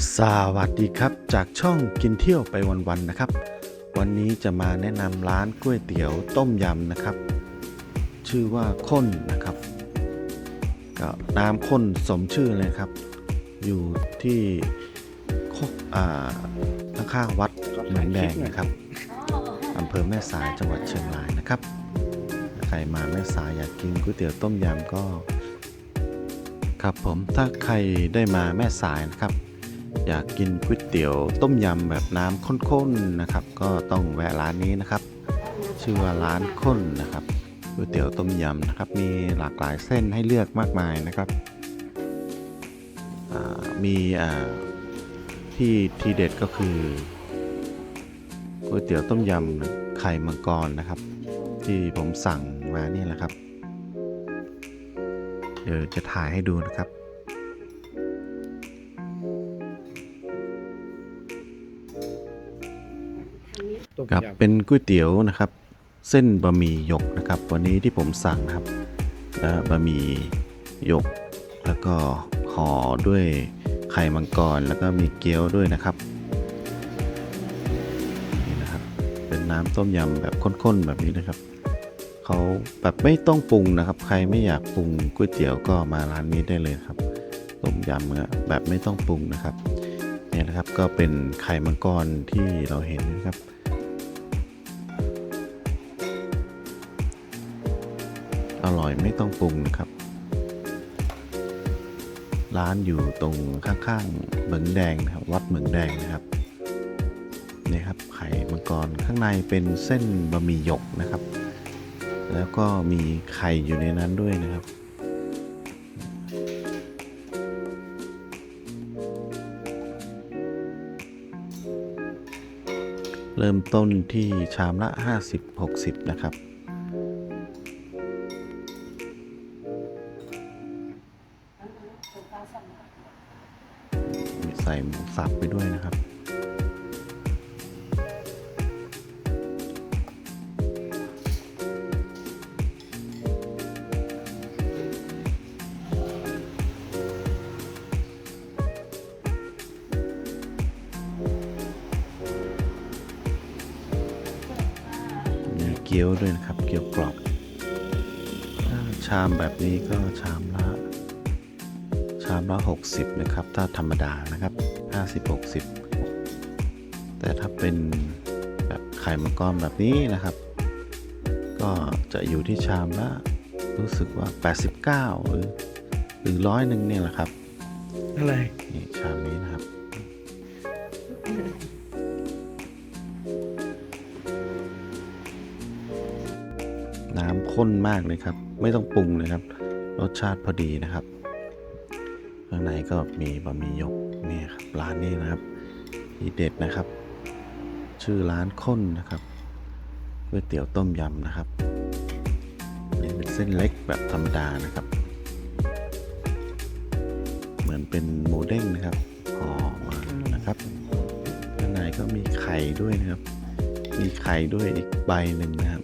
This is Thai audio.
สวัสดีครับจากช่องกินเที่ยวไปวันๆนะครับ วันนี้จะมาแนะนำร้านก๋วยเตี๋ยวต้มยำนะครับ ชื่อว่าข้นนะครับก็น้ำข้นสมชื่อเลยครับ อยู่ที่โคกอ่าข้างๆวัดเหมืองแดงนะครับอำเภอแม่สายจังหวัดเชียงรายนะครับใครมาแม่สายอยากกินก๋วยเตี๋ยวต้มยำก็ ครับผมถ้าใครได้มาแม่สายนะครับ อยากกินก๋วยเตี๋ยวต้มยำแบบน้ำข้นๆนะครับ ก็ต้องแวะร้านนี้นะครับ ชื่อว่าร้านข้นนะครับก๋วยเตี๋ยวต้มยำนะครับ มีหลากหลายเส้นให้เลือกมากมายนะครับมีที่ทีเด็ดก็คือก๋วยเตี๋ยวต้มยำไข่มังกรนะครับ ที่ผมสั่งมานี่แหละครับ เดี๋ยวจะถ่ายให้ดูนะครับ ครับเป็นก๋วยเตี๋ยวนะครับ เส้นบะหมี่หยกนะครับ วันนี้ที่ผมสั่งนะครับแล้วบะหมี่หยก แล้วก็ห่อด้วยไข่มังกรแล้วก็มีเกี๊ยวด้วยนะครับนี่นะครับ เป็นน้ำต้มยำแบบข้นๆแบบนี้นะครับเขาแบบไม่ต้องปรุงนะครับ ใครไม่อยากปรุงก๋วยเตี๋ยวก็มาร้านนี้ได้เลยครับต้มยำนะแบบไม่ต้องปรุงนะครับ เนี่ยนะครับก็เป็นไข่มังกรที่เราเห็นนะครับ อร่อยไม่ต้องปรุงนะครับ ร้านอยู่ตรงข้างๆเหมืองแดงนะครับวัดเหมืองแดงนะครับนี่ครับไข่มังกรข้างในเป็นเส้นบะหมี่หยกนะครับ แล้วก็มีไข่อยู่ในนั้นด้วยนะครับ เริ่มต้นที่ชามละ 50-60 นะครับมีใส่หมูสับไปด้วยนะครับ เกี๊ยวด้วยนะครับ เกี๊ยวกรอบถ้าชามแบบนี้ก็ชามละชามละ 60 นะครับ ถ้าธรรมดานะครับ 50 60 แต่ถ้าเป็นแบบไข่มังกรแบบนี้นะครับ ก็จะอยู่ที่ชามละรู้สึกว่า 89 หรือหรือร้อยหนึ่งเนี่ยแหละครับ อะไร นี่ชามนี้นะครับ น้ำข้นมากเลยครับ ไม่ต้องปรุงเลยครับ รสชาติพอดีนะครับ ข้างในก็มีบะหมี่ยกนี่ครับร้านนี้นะครับทีเด็ดนะครับ ชื่อร้านข้นนะครับก๋วยเตี๋ยวต้มยำนะครับนี่เป็นเส้นเล็กแบบธรรมดานะครับ เหมือนเป็นหมูเด้งนะครับห่อมานะครับข้างในก็มีไข่ด้วยนะครับ มีไข่ด้วยอีกใบหนึ่งนะครับ